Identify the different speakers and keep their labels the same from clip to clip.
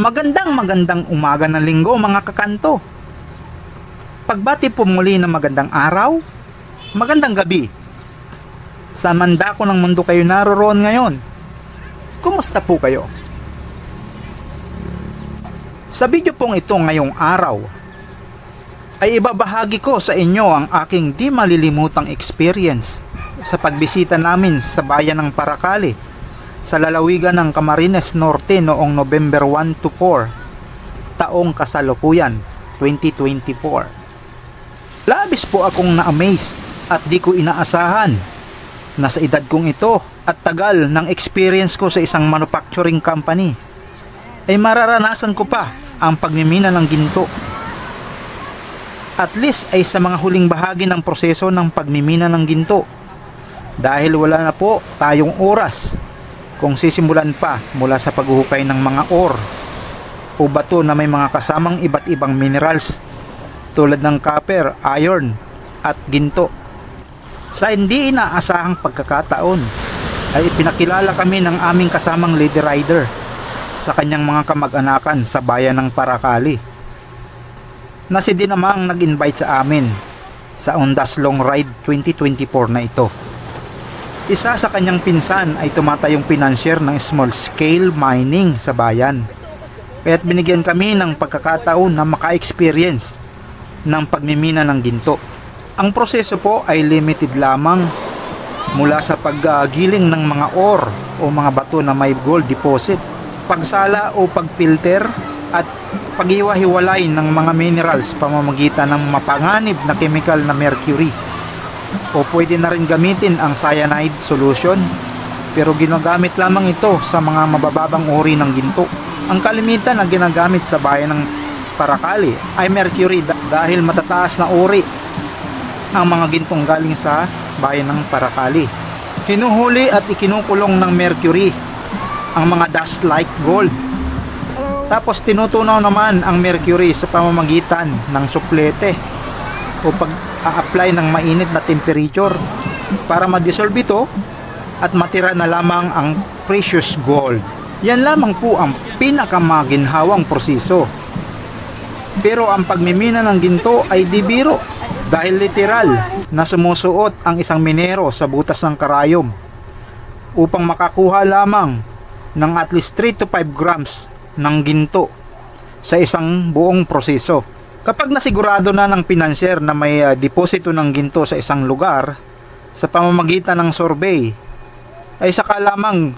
Speaker 1: Magandang magandang umaga ng linggo mga kakanto. Pagbati po muli ng magandang araw, magandang gabi. Sa mandako ng mundo kayo naroroon ngayon, kumusta po kayo? Sa video pong ito ngayong araw, ay ibabahagi ko sa inyo ang aking di malilimutang experience sa pagbisita namin sa bayan ng Paracali sa lalawigan ng Camarines Norte noong November 1 to 4 taong kasalukuyan 2024. Labis po akong na-amaze at di ko inaasahan na sa edad kong ito at tagal ng experience ko sa isang manufacturing company ay mararanasan ko pa ang pagmimina ng ginto. At least ay sa mga huling bahagi ng proseso ng pagmimina ng ginto dahil wala na po tayong oras kung sisimulan pa mula sa paghuhukay ng mga ore o bato na may mga kasamang iba't ibang minerals tulad ng copper, iron at ginto. Sa hindi inaasahang pagkakataon ay ipinakilala kami ng aming kasamang lady rider sa kanyang mga kamag-anakan sa bayan ng Paracali na si Dinamang nag-invite sa amin sa Ondas Long Ride 2024 na ito. Isa sa kanyang pinsan ay tumatayong financier ng small scale mining sa bayan. Kaya't binigyan kami ng pagkakataon na maka-experience ng pagmimina ng ginto. Ang proseso po ay limited lamang mula sa paggiling ng mga ore o mga bato na may gold deposit, pagsala o pagfilter at paghiwa-hiwalay ng mga minerals pamamagitan ng mapanganib na chemical na mercury o pwede na rin gamitin ang cyanide solution pero ginagamit lamang ito sa mga mabababang uri ng ginto. Ang kalimitan na ginagamit sa bayan ng Paracali ay mercury da- dahil matataas na uri ang mga gintong galing sa bayan ng Paracali. Hinuhuli at ikinukulong ng mercury ang mga dust like gold. Tapos tinutunaw naman ang mercury sa pamamagitan ng suplete o pag-a-apply ng mainit na temperature para ma-dissolve ito at matira na lamang ang precious gold. Yan lamang po ang pinakamaginhawang proseso. Pero ang pagmimina ng ginto ay di biro dahil literal na sumusuot ang isang minero sa butas ng karayom upang makakuha lamang ng at least 3 to 5 grams ng ginto sa isang buong proseso. Kapag nasigurado na ng financier na may uh, deposito ng ginto sa isang lugar sa pamamagitan ng survey ay saka lamang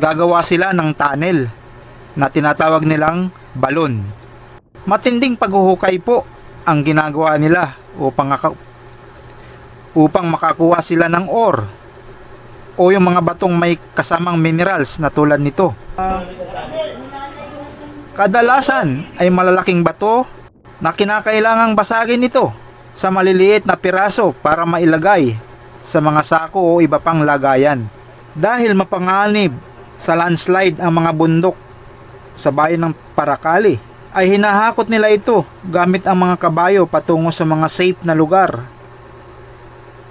Speaker 1: gagawa sila ng tunnel na tinatawag nilang balon. Matinding paghuhukay po ang ginagawa nila upang upang makakuha sila ng ore o yung mga batong may kasamang minerals na tulad nito. Kadalasan ay malalaking bato na kinakailangang basagin ito sa maliliit na piraso para mailagay sa mga sako o iba pang lagayan. Dahil mapanganib sa landslide ang mga bundok sa bayan ng Paracali, ay hinahakot nila ito gamit ang mga kabayo patungo sa mga safe na lugar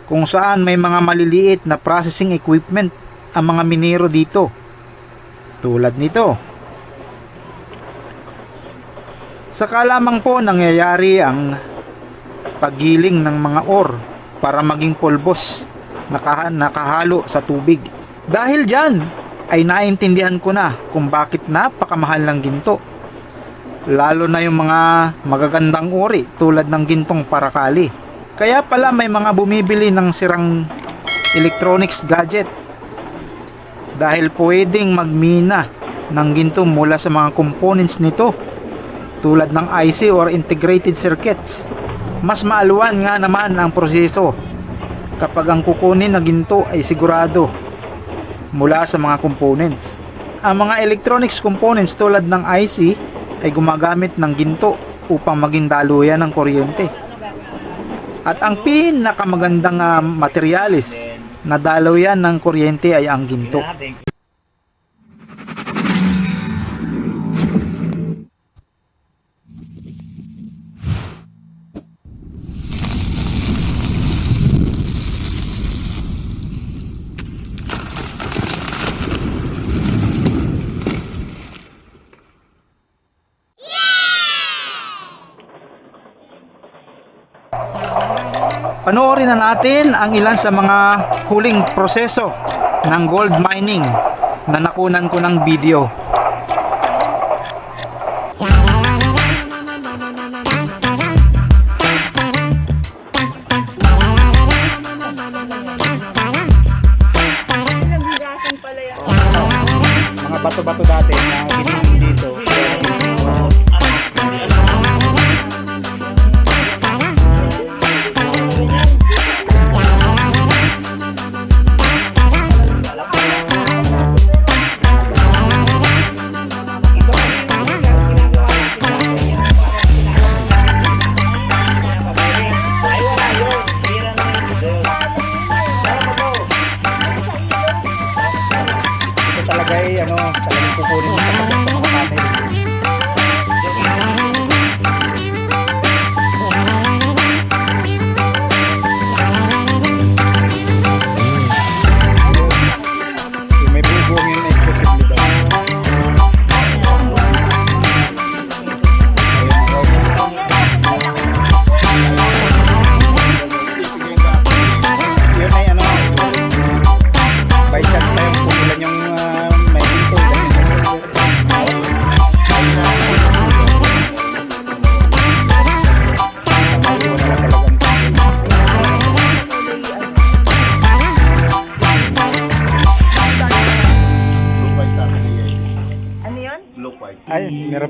Speaker 1: kung saan may mga maliliit na processing equipment ang mga minero dito. Tulad nito. Saka lamang po nangyayari ang paggiling ng mga ore para maging pulbos naka, nakahalo sa tubig. Dahil dyan ay naintindihan ko na kung bakit napakamahal ng ginto. Lalo na yung mga magagandang uri tulad ng gintong parakali. Kaya pala may mga bumibili ng sirang electronics gadget dahil pwedeng magmina ng ginto mula sa mga components nito tulad ng IC or integrated circuits. Mas maaluan nga naman ang proseso kapag ang kukunin na ginto ay sigurado mula sa mga components. Ang mga electronics components tulad ng IC ay gumagamit ng ginto upang maging daluyan ng kuryente. At ang pinakamagandang uh, materialis na daluyan ng kuryente ay ang ginto.
Speaker 2: Panoorin na natin ang ilan sa mga huling proseso ng gold mining na nakunan ko ng video. Mga bato-bato talaga ay ano, talagang kukunin sa kapatid.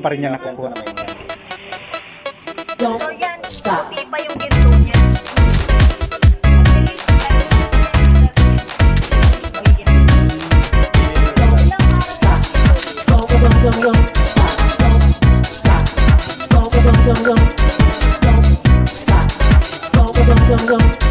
Speaker 2: pa rin niya nakukuha
Speaker 3: stop. Don't stop. Don't stop. Don't stop.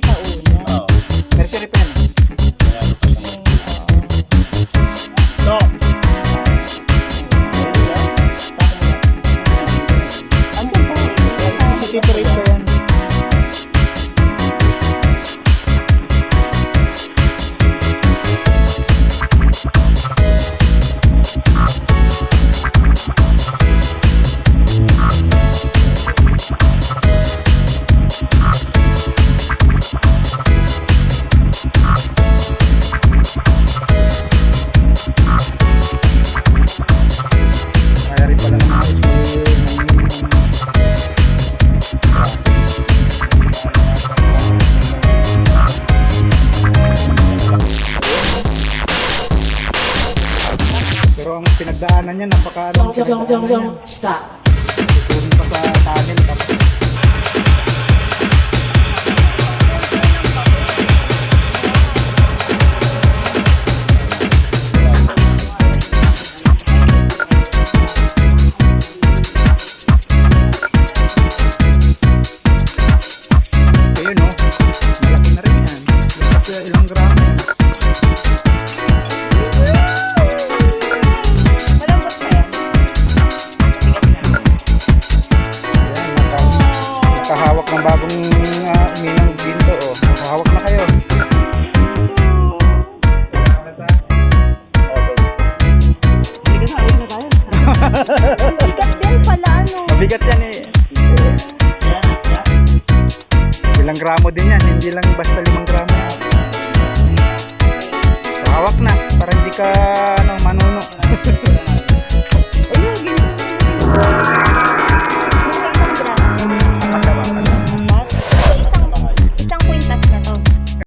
Speaker 4: gracias, pinagdaanan niya, napaka
Speaker 5: Don't, don't, don't, don't, don't stop.
Speaker 4: Tuturin pa sa tunnel. Tapos
Speaker 2: Bigat din pala, ano.
Speaker 4: Mabigat yan eh. Ilang gramo din yan, hindi lang basta limang gramo. Hawak na, para hindi ka ano, manuno.
Speaker 2: Ayun.